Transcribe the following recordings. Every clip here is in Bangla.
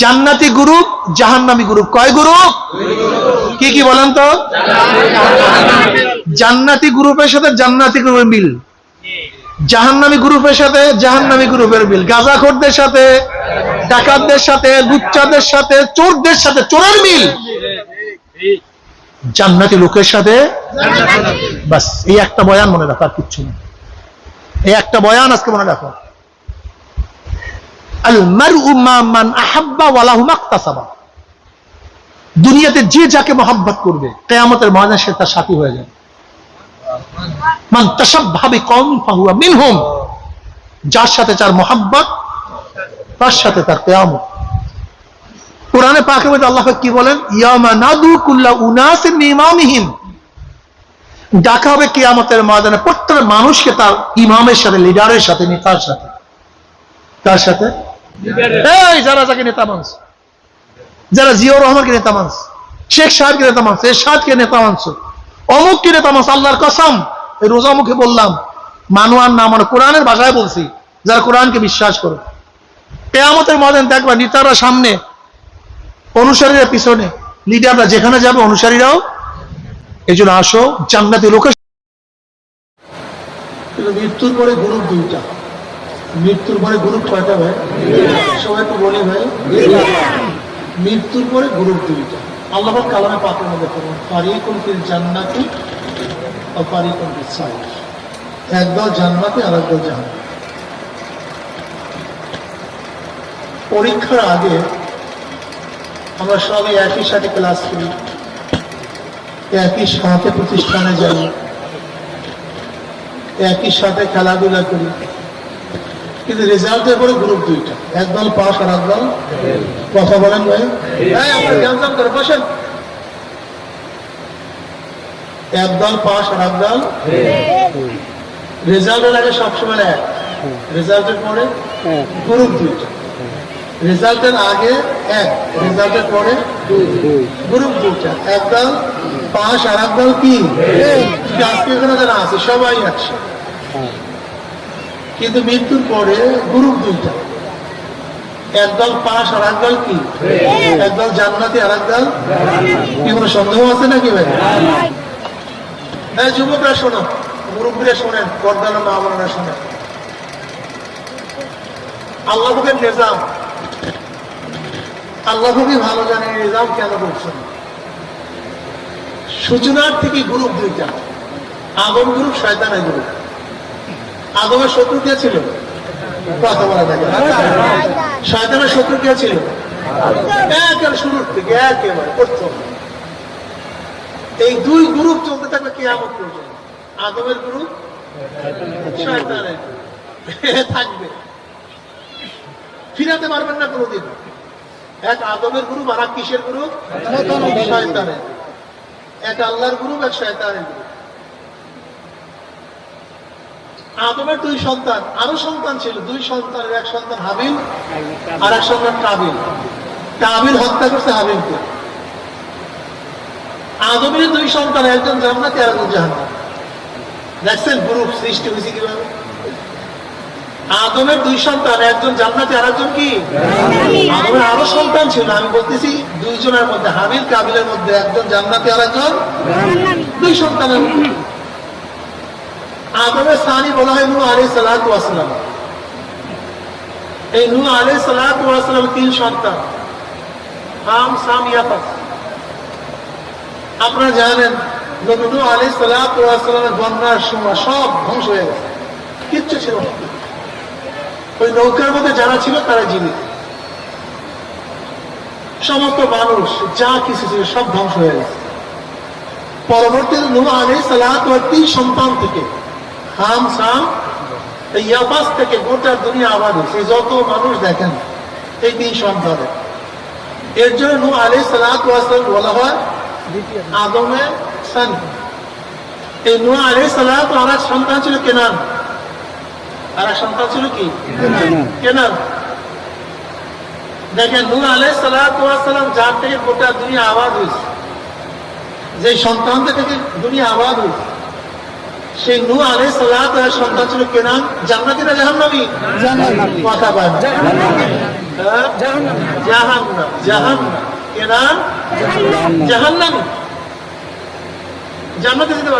জান্নাতি গ্রুপ, জাহান্নামী গ্রুপ। কয় গ্রুপ? কি কি বলেন তো? জান্নাতি গ্রুপের সাথে জান্নাতি গ্রুপের মিল। জাহান্নামী গ্রুপের সাথে জাহান্নামী গ্রুপের মিল। গাজাখোরদের সাথে, ডাকাতদের সাথে, লুচ্চাদের সাথে, চোরদের সাথে, চোরের মিল। জান্নাতি লোকের সাথে? বাস, এই একটা বয়ান মনে রাখো, আর কিচ্ছু না। এই একটা বয়ান আজকে মনে রাখো। দুনিয়াতে যে যাকে মহাব্বত করবে, কিয়ামতের ময়দানে সে তার সাথী হয়ে যাবে। মান তাসাব্বাহা বিকওমিন ফাহুয়া মিনহুম, যার সাথে তার মহাব্বত, তার সাথে তার কিয়ামত। কোরআনে পাকের মধ্যে আল্লাহ কি বলেন? ইয়ামা নাদু কুল্লা ইমামিহিম ডাকা হবে কিয়ামতের ময়দানে প্রত্যেক মানুষকে তার ইমামের সাথে, লিডারের সাথে, নেতার সাথে। তার সাথে? এই, যারা যাকে নেতা মানস যারা জিয়াউর রহমানকে নেতা মানস শেখ সাহেবকে নেতা মানস এরশাদকে নেতা মানস অমুককে নেতা মানস আল্লাহর কসম, এই রোজা মুখে বললাম, মানুয়ার না মানে কোরআনের ভাষায় বলছি, যারা কোরআনকে বিশ্বাস করে। কেয়ামতের ময়দান দেখবা নেতারা সামনে, অনুসারীরা পিছনে, লিডাররা যেখানে যাবে অনুসারীরাও, এই জন্য আসো, জান্নাতি লোকের মৃত্যুর পরে গ্রুপ দুইটা। মৃত্যুর পরে গ্রুপ কয়টা ভাই সবাই একটু বলি ভাই। মৃত্যুর পরে গ্রুপ দুইটা। আল্লাহ কালামে পাকের মধ্যে করুন ফারিকুল ফিল জান্নাতি ও ফারিকুল ফিল সাইর। একদল জান্নাতি আর একদল জাহান্নাতি পরীক্ষার আগে আমরা সবাই একই সাথে ক্লাস করি, একই সাথে প্রতিষ্ঠানে যাই, একই সাথে খেলাধুলা করি। কিন্তু রেজাল্টের পরে গ্রুপ দুইটা একদল পাস আর একদল কথা বলেন ভাই। হ্যাঁ আমরা জ্ঞান করে বসেন। একদল পাস আর একদল রেজাল্টের আগে সবসময় এক। রেজাল্টের পরে গ্রুপ দুইটা রেজাল্টের আগে এক রেজাল্টের পরে গ্রুপ দুইটা একদল পাস আর একদল কি? আজকে এখানে যারা আছে সবাই একশো কিন্তু মৃত্যুর পরে গ্রুপ দুইটা। একদল পাস আর একদল কি? একদল জান্নাতি আর একদল কি, কোনো সন্দেহ আছে নাকি ভাই? হ্যাঁ যুবকরা শোনো, মুরব্বীরা শোনেন পর্দানা মা বোনেরা শোনেন। আল্লাহ বুকের নিজাম। আল্লাহ ভালো জানে নিজাম কেন করছেন সূচনার থেকে গ্রুপ দুইটা। আগম গ্রুপ, শয়তানের গ্রুপ। আগমের শত্রু কে ছিল? কথা বলা শয়তানের শত্রু কে ছিল? শুরুর থেকে একেবারে প্রথম। এই দুই গ্রুপ চলতে থাকবে কেয়ামত পর্যন্ত। আগমের গ্রুপ। থাকবে। ফিরাতে পারবেন না কোনোদিন। এক আদমের গ্রুপ আর এক কিসের গ্রুপ? শয়তানের এক আল্লাহর গ্রুপ, এক শয়তানের গ্রুপ। আদমের দুই সন্তান আরও সন্তান ছিল। দুই সন্তানের এক সন্তান হাবিল আর এক সন্তান কাবিল। কাবিল হত্যা করছে হাবিলকে। আদমের দুই সন্তান একজন জান্নাতি আর একজন জাহান্নাম। দেখছেন গ্রুপ সৃষ্টি হয়েছে কীভাবে? আদমের দুই সন্তান একজন জান্নাতি আর একজন কি? আদমের আরও সন্তান ছিল। আমি বলতেছি দুইজনের মধ্যে হাবিল কাবিলের মধ্যে একজন জান্নাতি আর একজন দুই সন্তানের মধ্যে। আদমের সানি বলা হয় নূহ আলী আসলাম এই নূহ আলী আসলাম তিন সন্তান। হাম, সাম ইয়াফাস আপনারা জানেন নবী আলী সালাতু আসলামের বন্যার সময় সব ধ্বংস হয়ে গেছে। কিচ্ছু ছিল না। ওই নৌকার মধ্যে যারা ছিল তারা জীবিত। সমস্ত মানুষ যা কিছু ছিল সব ধ্বংস হয়ে গেছে। পরবর্তীতে নূহ আলী সালাত তিন সন্তান থেকে হাম সাম এই ইয়াবাস থেকে গোটা দুনিয়া আবাদ হয়েছে। যত মানুষ দেখেন এই তিন সন্তানের। এর জন্য আলী সালাত বলা হয় আদমে সান। এই আলী সালাত আর এক সন্তান ছিল কেনান আর এক সন্তান ছিল কি? কেনান দেখেন নূহ আলী সালাম যার থেকে গোটা দুনিয়া আবাদ হয়েছে। যে সন্তান থেকে দুনিয়া আবাদ হয়েছে। সেই নূহ আলাইহিস সালাত এর সন্তান ছিল কেনান জান্নাতি না জাহান্নামী? কথা না। জাহান্নাম। জাহান্নামী। জান্নাতে যেতে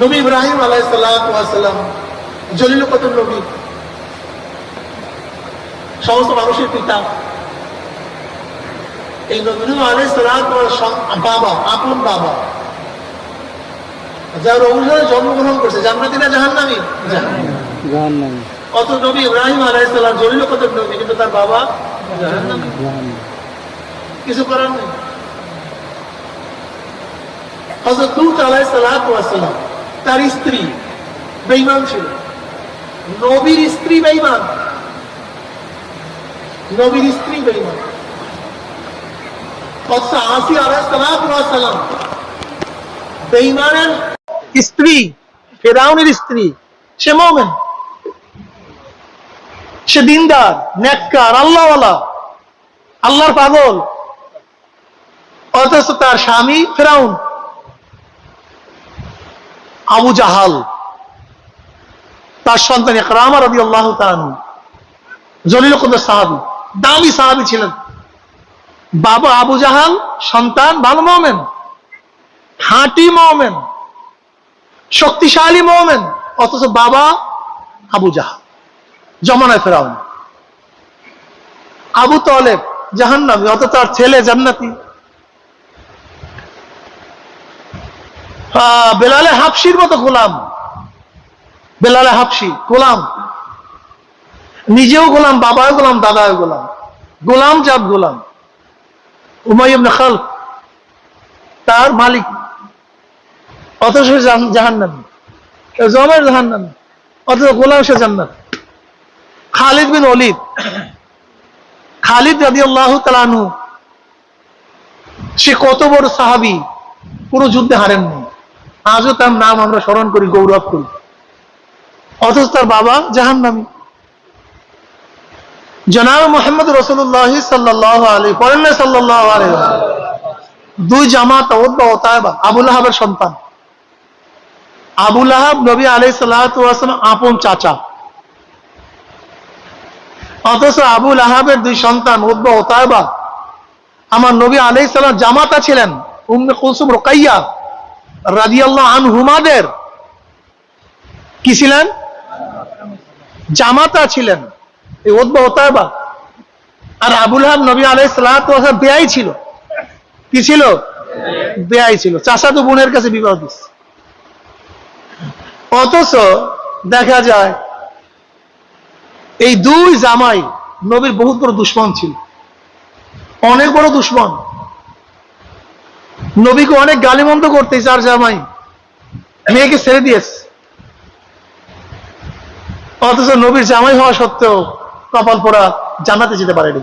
নবী ইব্রাহিম আলাইহিস সালাম জলিল কত নবী সমস্ত মানুষের পিতা। এই নবী আলাই বাবা আপন বাবা। যার অভিযোগে জন্মগ্রহণ করছে জান্নাতি না জাহান্নামী। জাহান্নামী। অত নবী ইব্রাহিম আলাইসালাম জলিল কত নবী কিন্তু তার বাবা জাহান্নামী। কিছু করার নেই। হজরত লুত আলাইসালাম তার স্ত্রী বেইমান ছিল। নবীর স্ত্রী বেইমান নবীর স্ত্রী বেইমান অথচ আসি আলাইসালাম বেইমানের স্ত্রী, ফেরাউনের স্ত্রী, সে মোমেন। সে দিনদার নেককার আল্লাহওয়ালা, আল্লাহর পাগল। অথচ তার স্বামী ফেরাউন। আবু জাহাল, তার সন্তান একরামা রবি আল্লাহ তালু জলিল কদর সাহাবি, দামি সাহাবি ছিলেন। বাবা আবু জাহাল, সন্তান, ভালো মোমেন। খাঁটি মোমেন। শক্তিশালী মোমেন, অথচ বাবা আবু জাহাল জমানায় ফেরাউন। আবু তলেব জাহান্নামী অত তার ছেলে জান্নাতি। বেলালে হাফসির মতো গোলাম। বেলালে হাফসি গোলাম। নিজেও গোলাম, বাবাও গোলাম, দাদাও গোলাম। গোলাম জাত গোলাম। উমাইব খাল তার মালিক। জাহান্নামী। জমের জাহান্নামী। গোলাম সে জান্নাত। খালিদ বিন অলিদ খালিদ রাদি আল্লাহ তালানু সে কত বড় সাহাবি, কোনো যুদ্ধে হারেননি। আজও তার নাম আমরা স্মরণ করি, গৌরব করি। অথচ তার বাবা জাহান নামি জনাব মোহাম্মদ রসুল্লাহ সাল্লাহ আলী পড়েন না সাল্লাহ আলী দুই জামাত ওদ্বা ওতায়বা আবুল আহাবের সন্তান। আবুল আহাব নবী আলাই সাল্লাহ আপন চাচা। অথচ আবুল আহাবের দুই সন্তান উদ্বা ওতায়বা আমার নবী আলাই সাল্লাম জামাতা ছিলেন, উম্মে রোকাইয়া রাদিয়াল্লাহ আন হুমাদের কি ছিলেন? জামাতা ছিলেন, এই উদ্বা ওতায়বা আর আবুল আহাব নবী আলাই সাল্লাহ বেয়াই ছিল। কি ছিল? বেয়াই ছিল। চাষাতো বোনের কাছে বিবাহ দিচ্ছে অথচ দেখা যায়, এই দুই জামাই নবীর বহুত বড় দুশ্মন ছিল। অনেক বড় দুশ্মন। নবীকে অনেক গালিমন্দ করতে চার জামাই মেয়েকে ছেড়ে দিয়েছে। অথচ নবীর জামাই হওয়া সত্ত্বেও কপাল পড়া জানাতে যেতে পারেনি।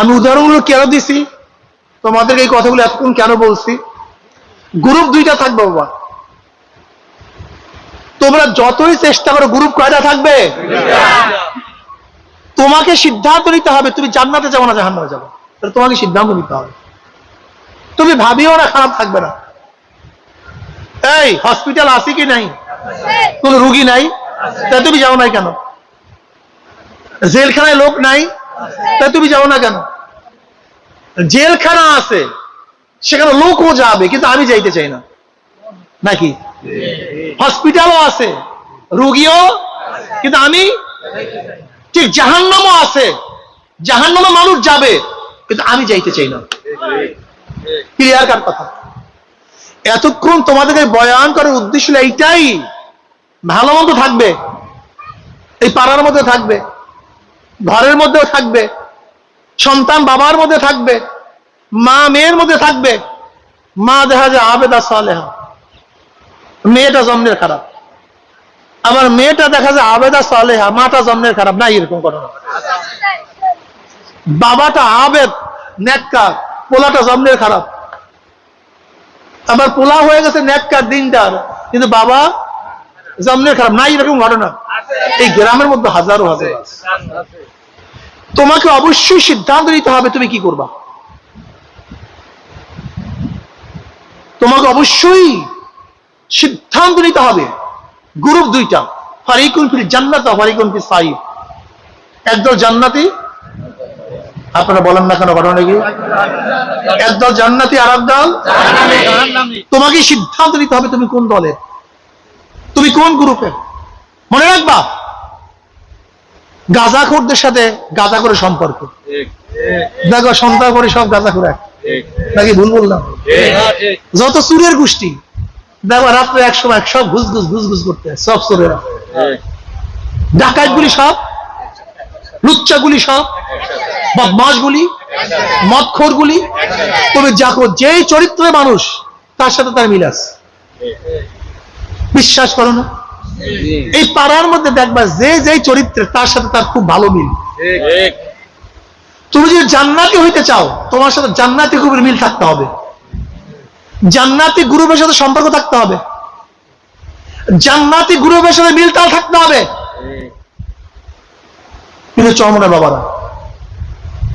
আমি উদাহরণগুলো কেন দিছি? তোমাদেরকে এই কথাগুলো এতক্ষণ কেন বলছি? গ্রুপ দুইটা থাকবে বাবা। তোমরা যতই চেষ্টা করো, গ্রুপ কয়টা থাকবে? তোমাকে সিদ্ধান্ত নিতে হবে, তুমি জান্নাতে যাব না জাহান্নামে যাব। তোমাকে সিদ্ধান্ত নিতে হবে। তুমি ভাবিও না খারাপ থাকবে না। এই হসপিটাল আছে কি নাই? কোন রুগী নাই? তা তুমি যাও নাই কেন? জেলখানায় লোক নাই? তা তুমি যাও না কেন? জেলখানা আছে, সেখানে লোকও যাবে, কিন্তু আমি যাইতে চাই না। নাকি? হসপিটালও আছে। রুগীও কিন্তু আমি ঠিক জাহান্নামও আছে। জাহান্নামে মানুষ যাবে, কিন্তু আমি যাইতে চাই না। ক্লিয়ার কার কথা? এতক্ষণ তোমাদেরকে বয়ান করার উদ্দেশ্য এইটাই। ভালো মন্দ থাকবে। এই পাড়ার মধ্যে থাকবে। ঘরের মধ্যেও থাকবে। সন্তান বাবার মধ্যে থাকবে। মা মেয়ের মধ্যে থাকবে। মা দেখা যায় আবেদা সালেহা। মেয়েটা জন্মের খারাপ। আবার মেয়েটা দেখা যায় আবেদা সালেহা মাটা জন্মের খারাপ। না, এরকম ঘটনা। বাবাটা আবেদ নেককার পোলাটা জন্মের খারাপ। আবার পোলা হয়ে গেছে নেককার দিনটার। কিন্তু বাবা জন্মের খারাপ। না, এরকম ঘটনা। এই গ্রামের মধ্যে হাজারো হাজার তোমাকে অবশ্যই সিদ্ধান্ত নিতে হবে তুমি কি করবা। তোমাকে অবশ্যই সিদ্ধান্ত নিতে হবে। গ্রুপ দুইটা। ফারিকুন ফির জান্নাত ফারিকুন ফির সাইব একদল জান্নাতি আপনারা বলেন না কেন ঘটনা কি? একদল জান্নাতি আর একদল তোমাকে সিদ্ধান্ত নিতে হবে তুমি কোন দলে তুমি কোন গ্রুপে মনে রাখবা গাঁজাখোরদের সাথে গাঁজা করে সম্পর্ক। দেখো সন্তান করে সব গাঁজা করে নাকি ভুল বললাম? যত চুরের গোষ্ঠী দেখো রাত্রে এক সময় সব ঘুষ ঘুষ ঘুষ ঘুষ করতে সব চোরেরা ডাকাত গুলি সব লুচ্চা গুলি সব বদমাস গুলি মদখোর গুলি তবে যাকো যেই চরিত্রের মানুষ তার সাথে তার মিল আছে। বিশ্বাস করো না? এই পাড়ার মধ্যে দেখবা যে যেই চরিত্রে তার সাথে তার খুব ভালো মিল। তুমি যদি জান্নাতি হইতে চাও তোমার সাথে জান্নাতি গ্রুপের মিল থাকতে হবে। জান্নাতি গ্রুপের সাথে সম্পর্ক থাকতে হবে। জান্নাতি গ্রুপের সাথে মিলতাল থাকতে হবে। কিন্তু চরমনা বাবারা।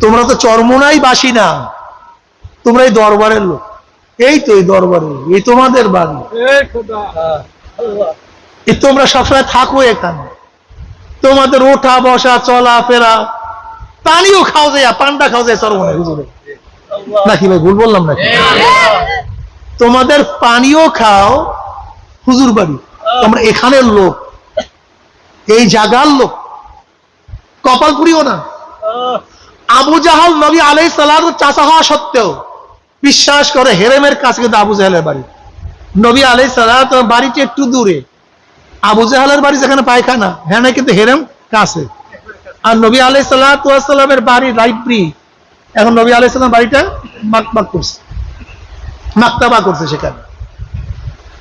তোমরা তো চরমনাই বাসি না। তোমরা এই দরবারের লোক। এই তো এই দরবারে এই তোমাদের বাড়ি। এই তোমরা সবসময় থাকো এখানে। তোমাদের ওঠা বসা চলা ফেরা পানিও খাওয়া যায় পান্ডা খাও যায় চরমনে হুজুরে। নাকি ভাই ভুল বললাম নাকি? তোমাদের পানিও খাও হুজুর বাড়ি। তোমরা এখানের লোক। এই জাগার লোক। কপাল পুরিও না আবু জাহাল নবী আলাই সালাম চাষা হওয়া সত্ত্বেও বিশ্বাস করে হেরেমের কাছে কিন্তু আবু জাহালের বাড়ি। নবী আলাই সালাম বাড়িটি একটু দূরে। আবু জাহালের বাড়ি যেখানে পায়খানা হ্যাঁ কিন্তু হেরেম কাছে। আর নবী আলাই সাল্লামের বাড়ি লাইব্রেরি। এখন নবী আলাই সাল্লাম বাড়িটা মাকমাক করছে। মাক্তাবা করছে সেখানে।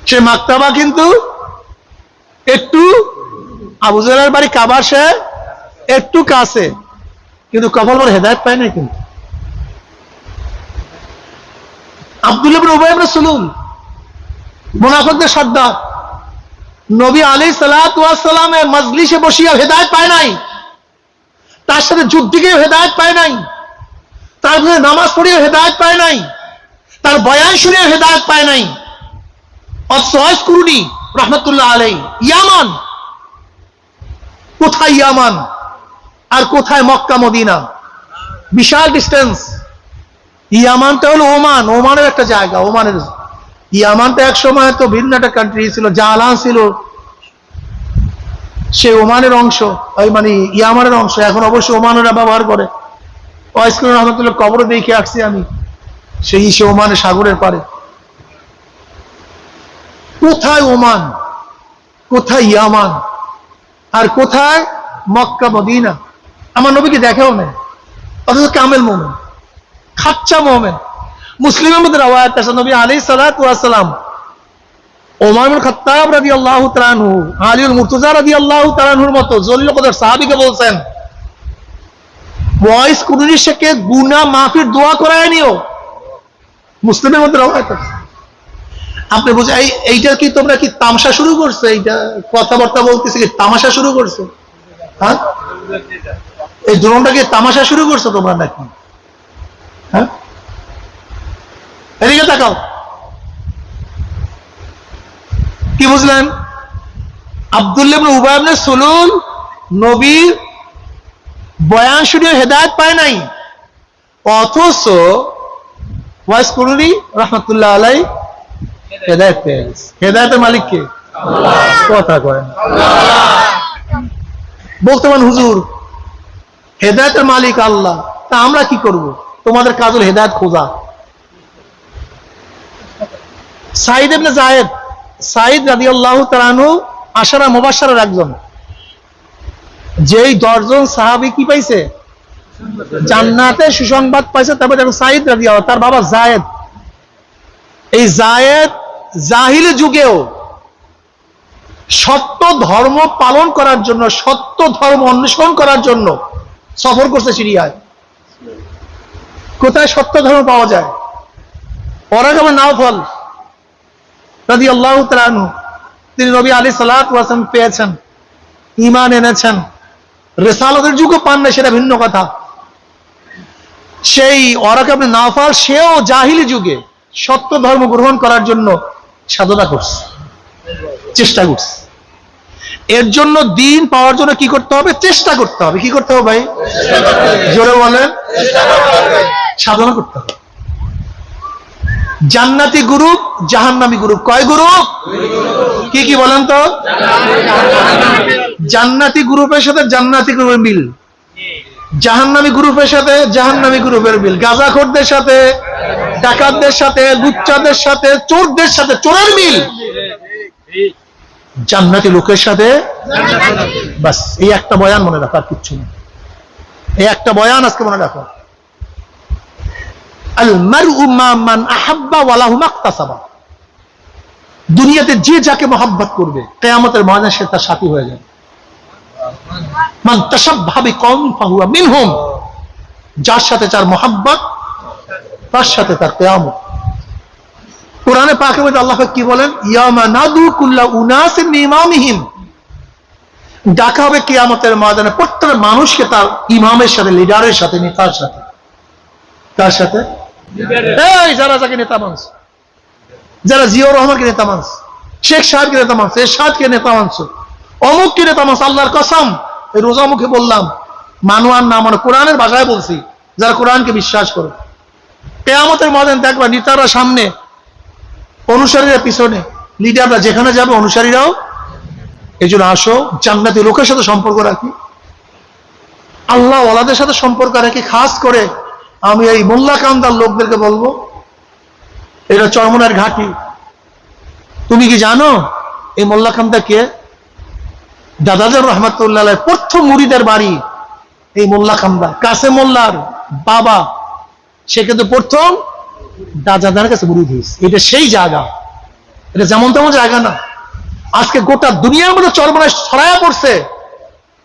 সে মাক্তাবা কিন্তু একটু আবু জাহালের বাড়ি কাবার সে একটু কাছে, কিন্তু কপাল বড় হেদায়ত পায় না কিন্তু। আব্দুল্লাহ ইবনে উবাই ইবনে সুলুল মুনাফিকদের সর্দার নবী আলী সালামের মজলিসে বসিয়া হেদায়ত পায় নাই। তার সাথে যুদ্ধে হেদায়ত পায় নাই। তার সাথে নামাজ পড়িয়ে হেদায়ত পায় নাই। তার বয়ান শুনে হেদায়ত পায় নাই। অসহজ কুরুনি, রহমতুল্লাহ আলাই ইয়ামান? কোথায় ইয়ামান? আর কোথায় মক্কা, মদিনা? বিশাল ডিস্টেন্স ইয়ামানটা হলো ওমান। ওমানের একটা জায়গা, ওমানের। ইয়ামানটা এক সময় তো ভিন্ন একটা কান্ট্রি ছিল, জালান ছিল। সে ওমানের অংশ, ওই মানে ইয়ামানের অংশ। এখন অবশ্যই ওমানেরা ব্যবহার করে। ওয়াইসকুল রহমতুল্লাহ কবর দেখে আসছি আমি। সেই সে ওমানের সাগরের পারে কোথায় ওমান? কোথায় ইয়ামান? আর কোথায় মক্কা, মদিনা? আমার নবীকে দেখেও নেই অথচ কামেল মোমেন, খাচ্চা মোমেন। মুসলিমের মধ্যে রাওয়ায়াত আছে নবী আলী সালাম। ওমর বিন খাত্তাব রাদিয়াল্লাহু তাআলা আনহু আলীউল মুর্তজা রাদিয়াল্লাহু তাআলা আনহুর মতো জলিল কদর সাহাবীকে বলছেন, বয়স কুরুনি শেখে গুনাহ মাফির দোয়া করায় নিও। মুসলিমের মধ্যে আছে আপনি বুঝে এই, এইটা কি তোমরা কি তামসা শুরু করছ? এইটা কথাবার্তা বলতেছে কি তামাশা শুরু করছ? হ্যাঁ? এই দুরনটা কি তামাশা শুরু করছ তোমরা নাকি? হ্যাঁ? এদিকে তাকাও। কি বুঝলেন? আবদুল্লাহ ইবনে সুলুল নবীর বয়ান শুনে হেদায়ত পায় নাই। অথচ ওয়াইস কুরুনি রহমতুল্লাহ আলাই হেদায়েত পেয়ে গেছে। হেদায়েতের মালিক কে? কথা কয় না। বলতে পারেন হুজুর হেদায়েতের মালিক আল্লাহ তা আমরা কি করব? তোমাদের কাজ হলো হেদায়েত খোঁজা। সাইদ ইবনে জায়েদ সাইদ রাদিয়াল্লাহু তাআলা আশারা মুবাশশারার একজন। যেই দশজন সাহাবী কি পাইছে? জান্নাতে সুসংবাদ পাইছে, তারপরে সাইদ রাদিয়াল্লাহু তার বাবা জায়েদ। এই জায়েদ জাহিলি যুগেও সত্য ধর্ম পালন করার জন্য, সত্য ধর্ম অন্বেষণ করার জন্য সফর করছে সিরিয়ায়। কোথায় সত্য ধর্ম পাওয়া যায়? ওরা কেমন নাও ফল রাদি আল্লাহ তালু তিনি নবী আলী সালাম পেয়েছেন ইমান এনেছেন। রেসালতের যুগও পান না সেটা ভিন্ন কথা। সেই অরাক আপনি নাফাল সেও জাহিলি যুগে সত্য ধর্ম গ্রহণ করার জন্য সাধনা করছে, চেষ্টা করছে। এর জন্য দিন পাওয়ার জন্য কি করতে হবে? চেষ্টা করতে হবে। কি করতে হবে ভাই? জোরে বলেন। সাধনা করতে হবে। জান্নাতি গ্রুপ, জাহান্নামী গ্রুপ। কয় গ্রুপ? কি কি বলেন তো? জান্নাতি গ্রুপের সাথে জান্নাতি গ্রুপের মিল। জাহান্নামী গ্রুপের সাথে, জাহান্নামী গ্রুপের মিল গাজাখোরদের সাথে, ডাকাতদের সাথে, লুচ্চাদের সাথে, চোরদের সাথে, চোরের মিল। জান্নাতি লোকের সাথে? বাস, এই একটা বয়ান মনে রাখো, আর কিচ্ছু না। এই একটা বয়ান আজকে মনে রাখো। দুনিয়াতে যে যাকে মহাব্বত করবে, কিয়ামতের ময়দানে সে তার সাথী হয়ে যাবে। যার সাথে মহাব্বত, তার সাথে তার মধ্যে আল্লাহ কি বলেন? ইয়ামা নাদু কুল্লা ইমামিহিম ডাকা হবে কিয়ামতের ময়দানে প্রত্যেক মানুষকে তার ইমামের সাথে, লিডারের সাথে, নেতার সাথে। তার সাথে? যারা যাকে নেতা মানস যারা জিয়াউর রহমানকে নেতা মানস শেখ সাহেবকে নেতা মানস এরশাদকে নেতা মানস অমুককে নেতা মানস আল্লাহর কসম, এই রোজা মুখে বললাম, মানুয়ার না মানে কোরআনের ভাষায় বলছি, যারা কোরআনকে বিশ্বাস করে। কেয়ামতের ময়দান দেখবা নেতারা সামনে, অনুসারীরা পিছনে, লিডাররা যেখানে যাবে অনুসারীরাও, এই জন্য আসো, জান্নাতি লোকের সাথে সম্পর্ক রাখি। আল্লাহ ওলাদের সাথে সম্পর্ক রাখি, খাস করে আমি এই মোল্লা কান্দার লোকদেরকে বলব এটা চরমনার ঘাটি। তুমি কি জানো, এই মোল্লা কান্দা কে? দাদাজার রহমতুল্লাহ প্রথম মুড়িদের বাড়ি এই মোল্লা কান্দা কাসে মোল্লার বাবা। সে কিন্তু প্রথম দাদাদার কাছে মুড়ি দিয়েছে। এটা সেই জায়গা। এটা যেমন তেমন জায়গা না। আজকে গোটা দুনিয়ার মধ্যে চরমনায় ছড়ায়া পড়ছে।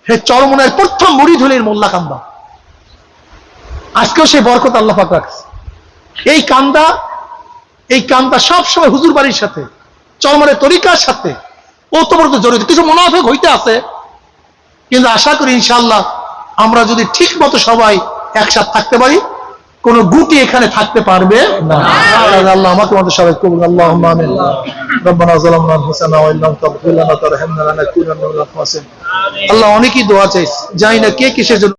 হে চরমনায় প্রথম মুড়ি ধুলির মোল্লা কান্দা আজকেও সেই বরকত আল্লাহ রাখছে। এই কান্দা এই কান্দা সবসময় হুজুর বাড়ির সাথে চরমনের তরিকার সাথে ওতপ্রোত জড়িত। কিছু মুনাফেক হইতে আছে। কিন্তু আশা করি ইনশাল্লাহ আমরা যদি ঠিক মতো সবাই একসাথে থাকতে পারি কোন গুটি এখানে থাকতে পারবে না। আল্লাহ। আমাকে আমাদের সবাই কবুল আল্লাহ আমিন। রব্বানা যালামনা আনফুসানা ওয়া ইল্লাম তাগফির লানা তারহামনা লানাকুনান্না মিনাল খাসিরিন। আল্লাহ অনেকই দোয়া চাইছে। জানি না কে কিসের জন্য